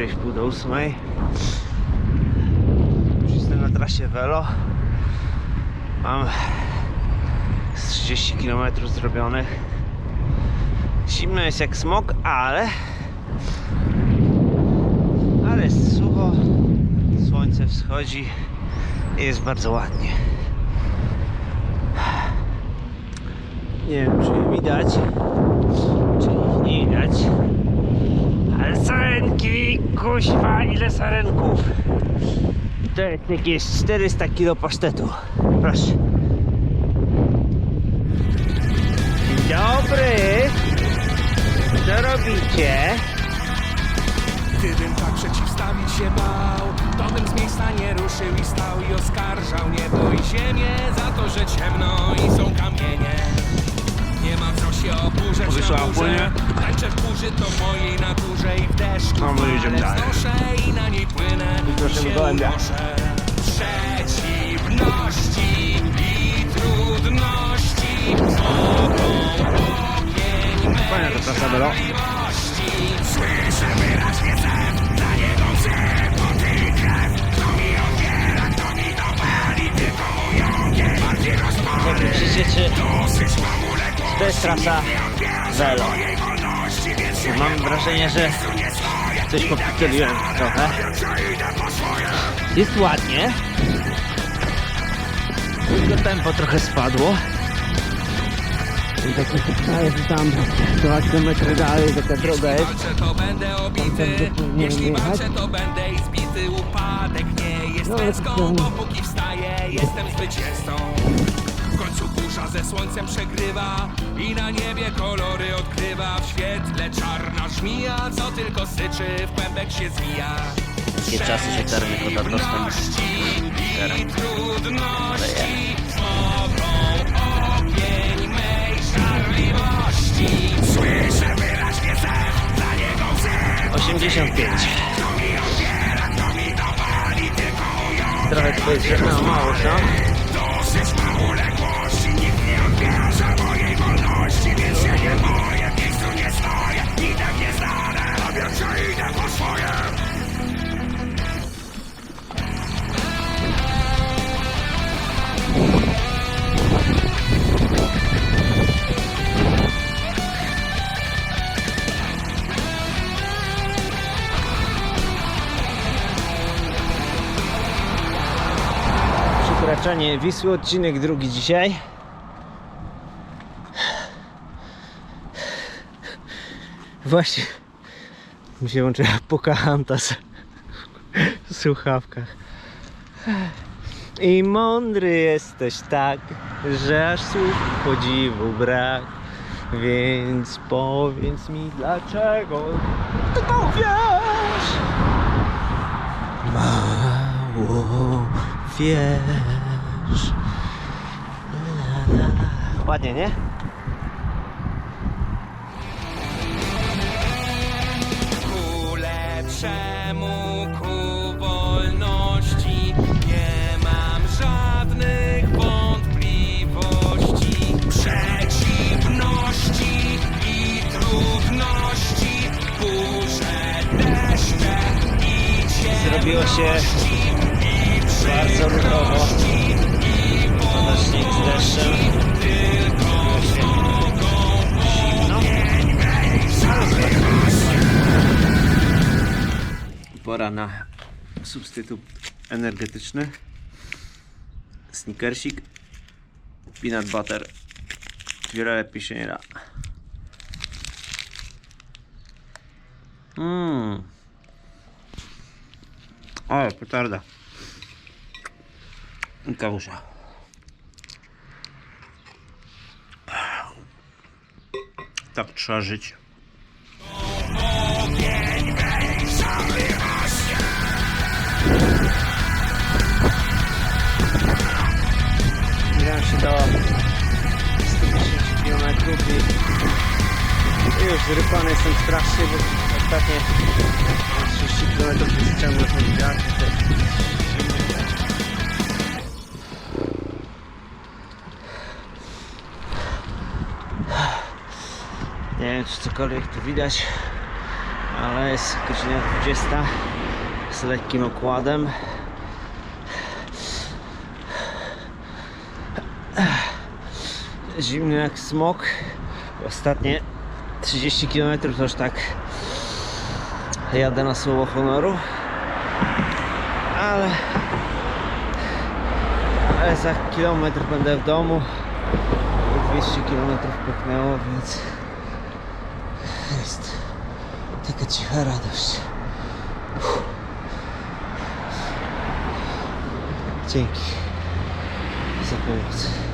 ósmej, w sumie pewnie już bliżej w pół do ósmej. Już jestem na trasie Velo. Mam z 30 km zrobionych. Zimno jest jak smog, ale ale jest sucho. Słońce wschodzi i jest bardzo ładnie. Nie wiem, czy widać, czy ich nie widać. Ale sarenki, kuźwa, ile sarenków. To jest jakieś 400 kg pasztetu. Proszę. Dzień dobry. Co robicie? Gdybym tak przeciwstawić się bał, to bym z miejsca nie ruszył i stał i oskarżał niebo i ziemię za to, że ciemno i są kamienie. Się oburzać Wyszła na burze, płynie. tańczę w burzy to mojej naturze i w deszczu No, my jedziemy fale dalej. wznoszę i na niej płynę Proszę się gołębia. unoszę. Przeciwności i trudności mogą ogień Fajna ta Belo. Słyszę wyraźnie zew, na niego wzy, poty krew Kto mi odbiera, kto mi dopali, tylko mój ogień Bardziej Myślicie, czy dosyć mam to jest trasa Velo? Mam wrażenie, że coś popitoliłem trochę. Jest ładnie. Tylko tempo trochę spadło. I tak mi się wydaje, że tam 2 km dalej taka droga jest. Walczę to będę obity, jeśli walczę to będę i zbity Upadek nie jest No, to- dopóki wstaję jestem zwycięzcą ze słońcem przegrywa I na niebie kolory odkrywa W świetle czarna żmija, co tylko syczy W kłębek się zwija Takie czasy, że dostęp. Przeciwności i trudności Mogą ogień mej żarliwości Słyszę wyraźnie zew, dla niego wzy 85. Trochę tutaj zrzeszno mało, no. Przekraczanie Wisły, odcinek drugi dzisiaj. Właśnie mi się włączyła Pocahontas w słuchawkach. I mądry jesteś tak, że aż słów podziwu brak. Więc powiedz mi dlaczego ty powiesz. Mało wiesz. Ładnie, nie? Ku lepszemu, ku wolności Nie mam żadnych wątpliwości Przeciwności i trudności Burze, deszcze i Zrobiło się ciemności i bardzo ruchowo. Nośnik z deszczem. Pora na substytut energetyczny. Snickersik. Peanut butter. Wiele lepiej się nie da. Mmm. Petarda. Kawusza. Tak trzeba żyć. Zbieram się do 110 km i już zrypany jestem strasznie, bo ostatnie 30 km jest ciągle podziwiać. Nie wiem czy cokolwiek tu widać. ale jest godzina 20 z lekkim okładem. Zimny jak smok. Ostatnie 30 km to już tak jadę na słowo honoru. Ale, ale za kilometr będę w domu. 200 km pyknęło, więc jest taka cicha radość. Dzięki za pomoc.